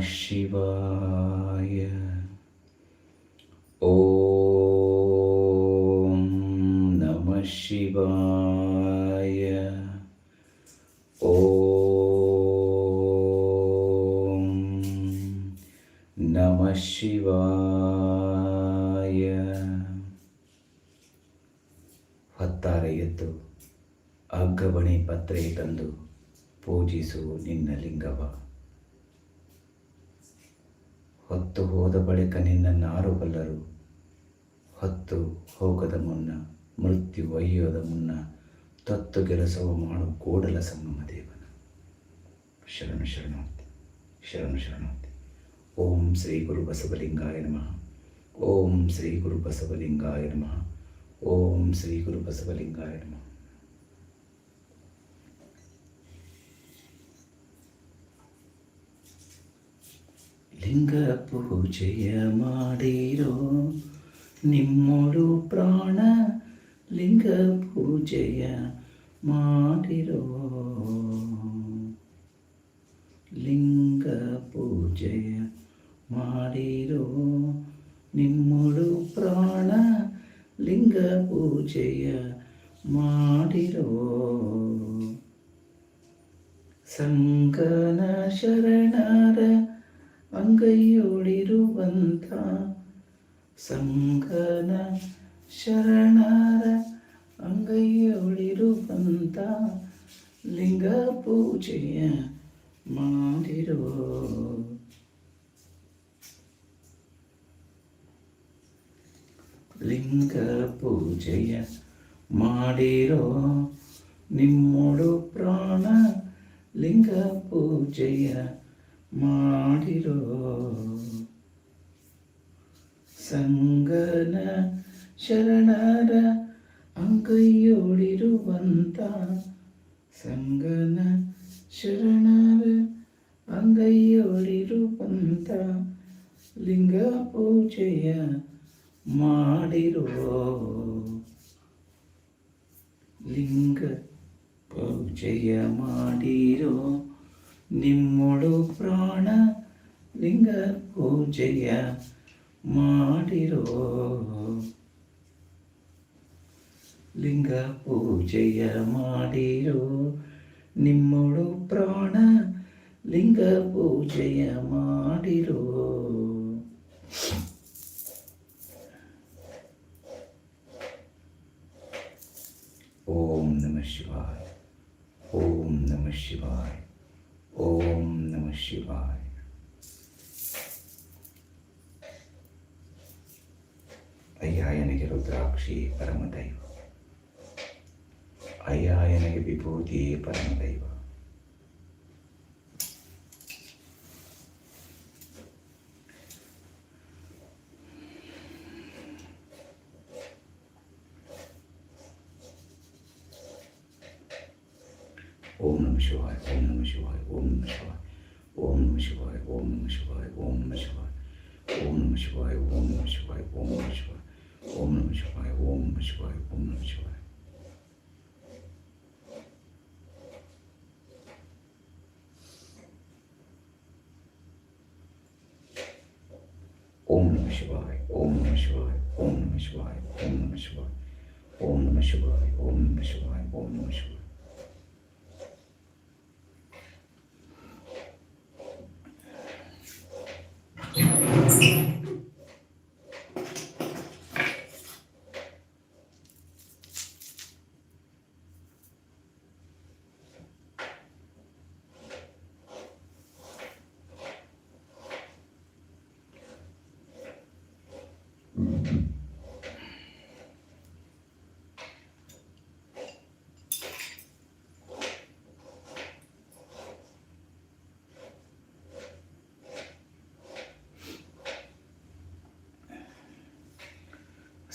ಶಿವಾಯ ಓಂ ನಮಃ ಶಿವಾಯ ಓಂ ನಮಃ ಶಿವಾಯ ಹೊತ್ತಾರೆ ಎದ್ದು ಅಗ್ಗಬಣಿ ಪತ್ರೆ ತಂದು ಪೂಜಿಸು ನಿನ್ನ ಲಿಂಗವ. ಹೊತ್ತು ಹೋದ ಬಳಿಕ ನಿನ್ನನ್ನು ಆರು ಬಲ್ಲರು ಹೊತ್ತು ಹೋಗದ ಮುನ್ನ, ಮೃತ್ಯು ಒಯ್ಯೋದ ಮುನ್ನ, ತತ್ತು ಕೆಲಸವ ಮಾಡು ಕೂಡಲ ಸಂಗಮ ದೇವನ. ಶರಣು ಶರಣಾರ್ಥಿ ಶರಣು ಶರಣಾರ್ಥಿ. ಓಂ ಶ್ರೀ ಗುರು ಬಸವಲಿಂಗಾಯ ನಮಃ. ಓಂ ಶ್ರೀ ಗುರು ಬಸವಲಿಂಗಾಯ ನಮಃ. ಓಂ ಶ್ರೀ ಗುರು ಬಸವಲಿಂಗಾಯ ನಮಃ. ಲಿಂಗ ಪೂಜೆಯ ಮಾಡಿರೋ ನಿಮ್ಮೊಳು ಪ್ರಾಣ ಲಿಂಗ ಪೂಜೆಯ ಮಾಡಿರೋ ಲಿಂಗ ಪೂಜೆಯ ಮಾಡಿರೋ ನಿಮ್ಮೊಳು ಪ್ರಾಣ ಲಿಂಗ ಪೂಜೆಯ ಮಾಡಿರೋ ಸಂಗನ ಶರಣರ ಅಂಗೈಯೊಳಿರುವಂಥ ಸಂಗನ ಶರಣರ ಅಂಗೈಯೊಳಿರುವಂಥ ಲಿಂಗ ಪೂಜೆಯ ಮಾಡಿರೋ. ಲಿಂಗ ಪೂಜೆಯ ಮಾಡಿರೋ ನಿಮ್ಮೊಡು ಪ್ರಾಣ ಲಿಂಗ ಪೂಜೆಯ ಮಾಡಿರೋ ಸಂಗನ ಶರಣರ ಅಂಗೈಯೊಳಿರುವಂತ ಸಂಗನ ಶರಣರ ಅಂಗೈಯೊಳಿರುವಂತ ಲಿಂಗ ಪೂಜೆಯ ಮಾಡಿರೋ ಲಿಂಗ ಪೂಜೆಯ ಮಾಡಿರೋ ನಿಮ್ಮೊಳು ಪ್ರಾಣ ಲಿಂಗ ಪೂಜೆಯ ಮಾಡಿರೋ ಲಿಂಗ ಪೂಜೆಯ ಮಾಡಿರೋ ನಿಮ್ಮೊಳು ಪ್ರಾಣ ಲಿಂಗ ಪೂಜೆಯ ಮಾಡಿರೋ ಓಂ ನಮಃ ಶಿವಾಯ ಓಂ ನಮಃ ಶಿವಾಯ ഓം നമ ശിവായ. അയ്യായനക രുദ്രാക്ഷി പരമദൈവ. അയ്യായനക വിഭൂതി പരമദൈവം. Om Namah Shivaya. ओम नमः शिवाय ओम नमः शिवाय ओम नमः शिवाय ओम नमः शिवाय ओम नमः शिवाय ओम नमः शिवाय ओम नमः शिवाय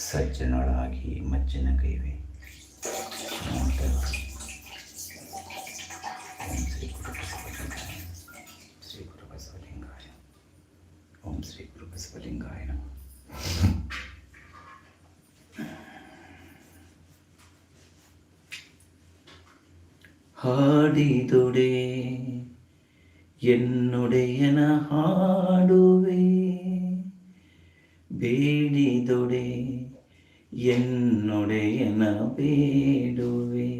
ಸಜ್ಜನೊಳಾಗಿ ಮಜ್ಜನ ಕೈವೆ. ಓಂ ಶ್ರೀ ಗುರು ಬಸವಲಿಂಗಾಯ. ಶ್ರೀ ಗುರು ಬಸವಲಿಂಗಾಯ. ಓಂ ಶ್ರೀ ಗುರು ಬಸವಲಿಂಗಾಯ ಹಾಡಿದುಡೆ, ಎನ್ನುಡೆಯನ ಹಾಡುವೆ. ಬೇಡಿದೊಡೆ ಎನ್ನೊಡೆಯನ ಬೇಡುವೆ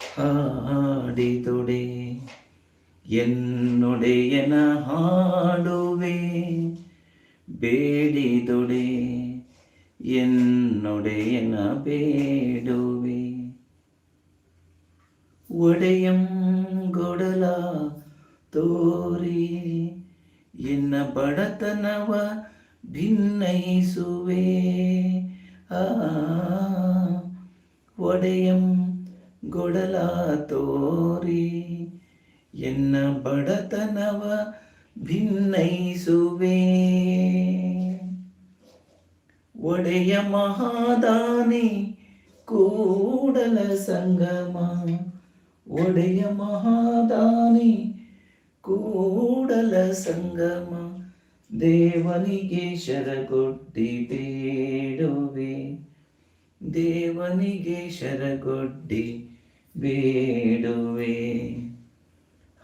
ಹಾಡಿದೊಡೆ ಎನ್ನೊಡೆಯನ ಹಾಡುವೆ ಬೇಡಿದೊಡೆ ಎನ್ನೊಡೆಯನ ಬೇಡುವೆ ಒಡೆಯಂ ಗೊಡಲ ತೋರಿ ಎನ್ನ ಬಡತನವ ಭಿನ್ನಯಿಸುವೆ ಆ ಒಡೆಯಂ ಗೊಡಲ ತೋರಿ ಎನ್ನ ಬಡತನವ ಭಿನ್ನಯಿಸುವೆ ಒಡೆಯ ಮಹಾದಾನಿ ಕೂಡಲ ಸಂಗಮ ಒಡೆಯ ಮಹಾದಾನಿ ಕೂಡಲ ಸಂಗಮ ದೇವನಿಗೆ ಶರಗೊಡ್ಡಿ ಬೇಡುವೆ ದೇವನಿಗೆ ಶರಗೊಡ್ಡಿ ಬೇಡುವೆ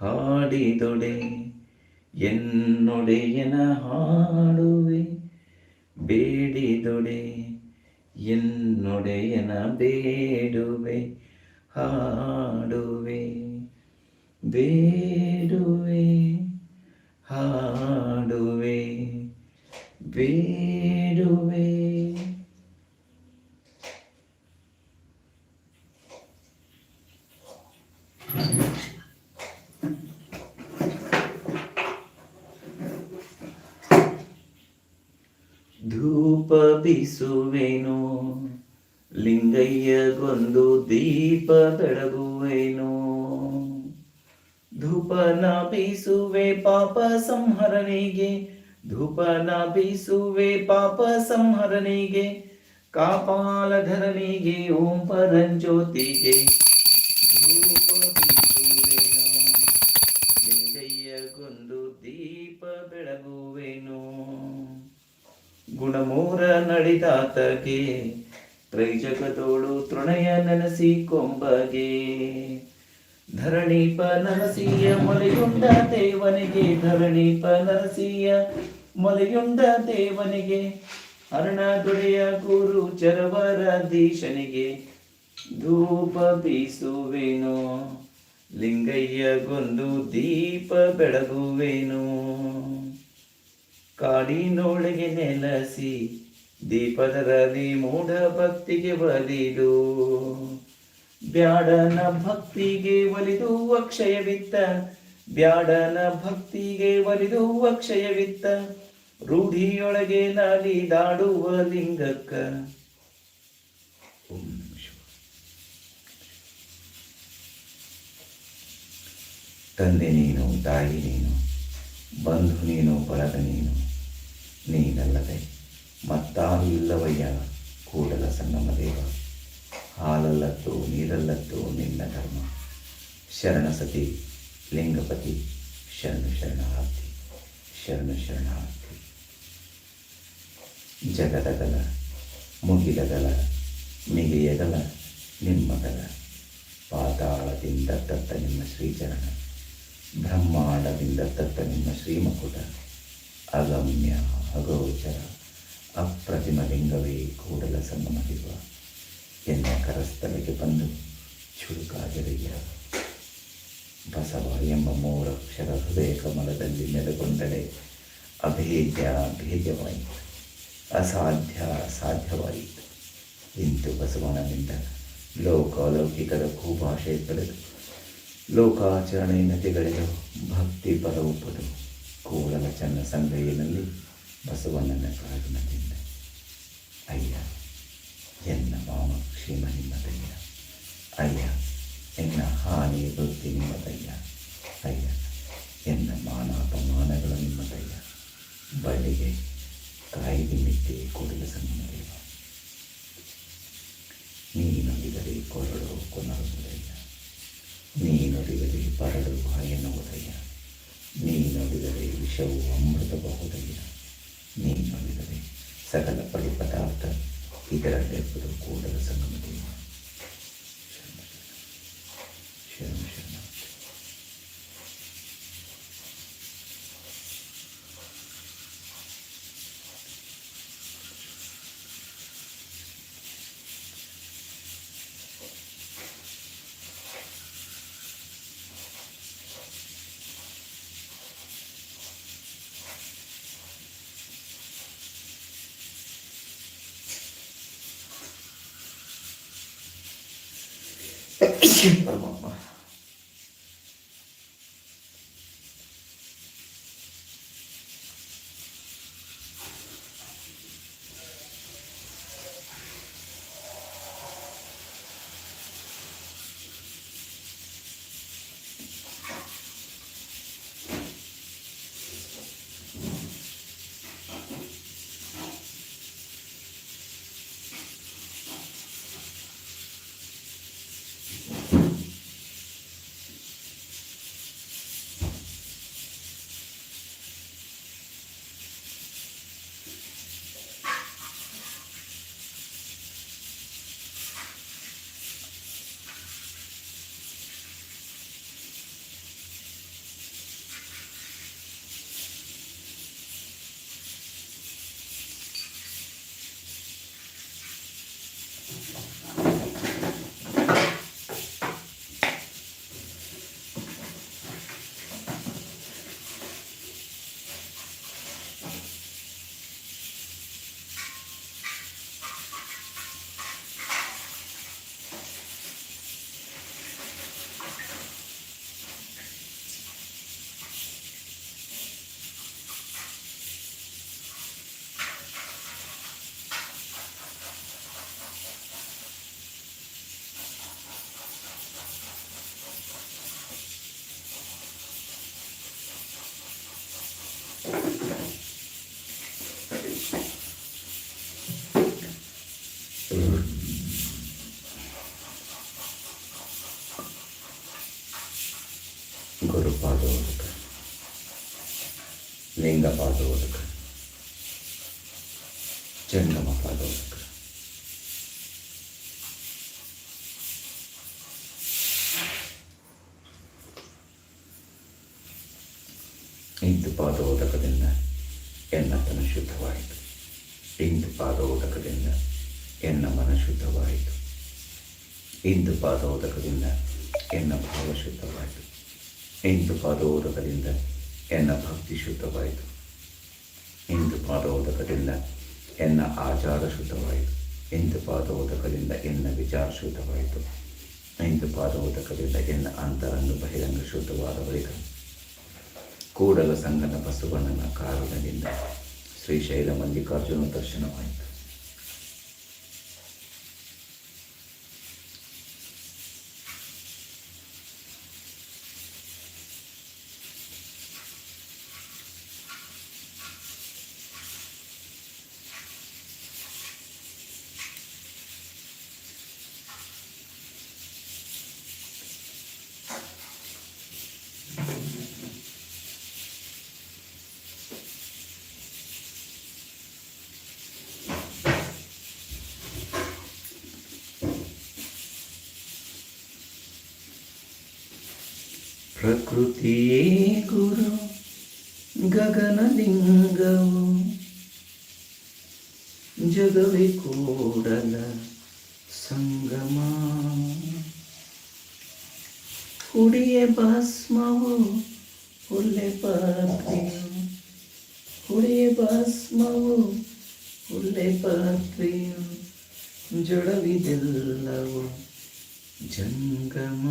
ಹಾಡಿದೊಡೆ ಎನ್ನೊಡೆಯನ ಹಾಡುವೆ. ಬೇಡಿದೊಡೆ ಎನ್ನೊಡೆಯನ ಬೇಡುವೆ. ಹಾಡುವೆ. ಬೇಡುವೆ. ಹಾಡುವೆ ಬೇಡುವೆ. ಧೂಪ ಬೀಸುವೆನು ಲಿಂಗಯ್ಯಗೊಂದು ದೀಪ ಬೆಳಗುವೆನು. ಧೂಪನ ಬೀಸುವೆ ಪಾಪ ಸಂಹರಣಿಗೆ, ಧೂಪನ ಬೀಸುವೆ ಪಾಪ ಸಂಹರಣಿಗೆ ಕಾಪಾಲಧರನಿಗೆ ಓಂ ಪರಂಜ್ಯೋತಿಗೆ. ಧೂಪ ಬೀಸುವೆನು ಲಿಂಗಯ್ಯಗೊಂದು ದೀಪ ಬೆಳಗುವೆನು. ಗುಣಮೂರ ನಡಿದಾತಗೆ, ತ್ರೈಜಗದೋಳು ತೃಣಯ ನೆನೆಸಿ ಕೊಂಬಗೆ. ಧರಣೀಪ ನರಸಿಯ ಮೊಲೆಯುಂಡ ದೇವನಿಗೆ ಧರಣೀಪ ನರಸಿಯ ಮೊಲೆಯುಂಡ ದೇವನಿಗೆ ಅರುಣ ದೊಡೆಯ ಗುರು ಚರವರಧೀಶನಿಗೆ ಧೂಪ ಬೀಸುವೆನು ಲಿಂಗಯ್ಯಗೊಂದು ದೀಪ ಬೆಳಗುವೆನು. ಕಾಡಿನೊಳಗೆ ನೆಲಸಿ ದೀಪದರಲ್ಲಿ ಮೂಢ ಭಕ್ತಿಗೆ ಒಲಿದು ಬ್ಯಾಡನ ಭಕ್ತಿಗೆ ಒಲಿದು ಅಕ್ಷಯವಿತ್ತ, ಬ್ಯಾಡನ ಭಕ್ತಿಗೆ ಒಲಿದು ಅಕ್ಷಯವಿತ್ತ, ರೂಢಿಯೊಳಗೆ ನಾಡಿದಾಡುವ ಲಿಂಗಕ್ಕ. ತಂದೆ ನೀನು, ತಾಯಿ ನೀನು, ಬಂಧು ನೀನು, ಬಳಗ ನೀನು, ನೀನಲ್ಲದೆ ಮತ್ತಾರು ಇಲ್ಲವಯ್ಯ, ಕೂಡಲ ಸಂಗಮ ದೇವ. ಹಾಲಲ್ಲತ್ತು, ನೀರಲ್ಲತ್ತು ನಿನ್ನ ಧರ್ಮ. ಶರಣ ಸತಿ, ಲಿಂಗಪತಿ, ಶರಣ ಶರಣಾರ್ಥಿ ಶರಣ ಶರಣಾರ್ಥಿ. ಜಗದಗಲ ಮುಗಿಲಗಲ ಮಿಗಿಯಗಲ ನಿಮ್ಮಗಲ ಪಾತಾಳದಿಂದ ತತ್ತ ನಿಮ್ಮ ಶ್ರೀಚರಣ, ಬ್ರಹ್ಮಾಂಡದಿಂದ ತತ್ತ ನಿಮ್ಮ ಶ್ರೀಮಕುಟ. ಅಗಮ್ಯ ಅಗೋಚರ ಅಪ್ರತಿಮ ಲಿಂಗವೇ ಕೂಡಲ ಸಂಗಮದಿವ ಎನ್ನ ಕರಸ್ಥಲಿಗೆ ಬಂದು ಚುರುಕಾಗಿರಯ್ಯ ಬಸವ ಎಂಬ ಮೂರಕ್ಷರ ಹೃದಯ ಕಮಲದಲ್ಲಿ ನೆಲೆಗೊಂಡರೆ ಅಭೇದ್ಯ ಭೇದ್ಯವಾಯಿತು ಅಸಾಧ್ಯ, ಅಸಾಧ್ಯವಾಯಿತು. ಇಂದು ಬಸವನನಿಂದ ಲೋಕಾಲೌಕಿಕದ ಭೂಭಾಷೆ ಪಡೆದು ಲೋಕಾಚರಣೆ ನದಿಗಳೆದು ಭಕ್ತಿ ಪರವುಪದು ಕೂಡಲ ಚನ್ನ ಸಂಗಯ್ಯನಲ್ಲಿ ಬಸವಣ್ಣನ ಕಾರಣದಿಂದ ಅಯ್ಯ! ಎನ್ನ ಮಾಮ ಕ್ಷೇಮ ನಿಮ್ಮದಯ್ಯ ಅಯ್ಯ ಎನ್ನ ಹಾನಿ ವೃತ್ತಿ ನಿಮ್ಮದಯ್ಯ ಅಯ್ಯ ಎನ್ನ ಮಾನಾಪಮಾನಗಳು ನಿಮ್ಮದಯ್ಯ ಬಳ್ಳಿಗೆ ಕಾಯಿಗೆ ಮಿತ್ತೆ ಕೂಡಲ ಸಂಗಮದೇವ ನೀನೊಲಿದರೆ ಕೊರಡು ಕೊನರುವುದಯ್ಯ ನೀನೊಲಿದರೆ ಪರಡು ಎನ್ನುವುದಯ್ಯ ನೀನೊಲಿದರೆ ವಿಷವು ಅಮೃತಬಹುದಯ್ಯ ನೀನೊಲಿದರೆ ಸಕಲ ಪಡಿ ഈ കൂടുതൽ സംഗമിക്കും dessus. ಗುರುಪಾದೋದಕ ಲಿಂಗ ಪಾದೋದಕ ಜಂಗಮ ಪಾದೋದಕ. ಇಂದು ಪಾದೋದಕದಿಂದ ಎನ್ನತನ ಶುದ್ಧವಾಯಿತು. ಇಂದು ಪಾದೋದಕದಿಂದ ಎನ್ನ ಮನ ಶುದ್ಧವಾಯಿತು. ಇಂದು ಪಾದೋದಕದಿಂದ ಎನ್ನ ಭಾವ ಶುದ್ಧವಾಯಿತು. ಇಂದು ಪಾದೋದಕದಿಂದ ಎನ್ನ ಭಕ್ತಿ ಶುದ್ಧವಾಯಿತು. ಇಂದು ಪಾದೋದಕದಿಂದ ಎನ್ನ ಆಚಾರ ಶುದ್ಧವಾಯಿತು. ಇಂದು ಪಾದೋದಕದಿಂದ ಎನ್ನ ವಿಚಾರ ಶುದ್ಧವಾಯಿತು. ಇಂದು ಪಾದೋದಕದಿಂದ ಎನ್ನ ಅಂತರಂಗ ಬಹಿರಂಗ ಶುದ್ಧವಾದ ಬಳಿಕ ಕೂಡಲ ಸಂಗನ ಬಸವಣ್ಣನ ಕಾರಣದಿಂದ ಶ್ರೀಶೈಲ ಮಲ್ಲಿಕಾರ್ಜುನ ದರ್ಶನವಾಯಿತು. ಪ್ರಕೃತಿಯೇ ಗುರು ಗಗನಲಿಂಗವು ಜಗವೇ ಕೂಡಲ ಸಂಗಮ. ಹುಡಿಯ ಭಸ್ಮವು ಹುಲ್ಲೆ ಪಾತ್ರೆಯು, ಹುಡಿಯ ಭಸ್ಮವು ಹುಲ್ಲೆ ಪಾತ್ರೆಯು, ಜಡವಿದೆಲ್ಲವು ಜಂಗಮ.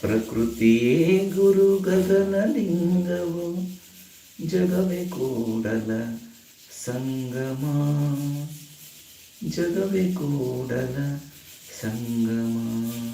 ಪ್ರಕೃತಿಯೇ ಗುರು ಗಗನಲಿಂಗವು ಜಗವೇ ಕೂಡಲ ಸಂಗಮ. ಜಗವೇ ಕೂಡಲ ಸಂಗಮ.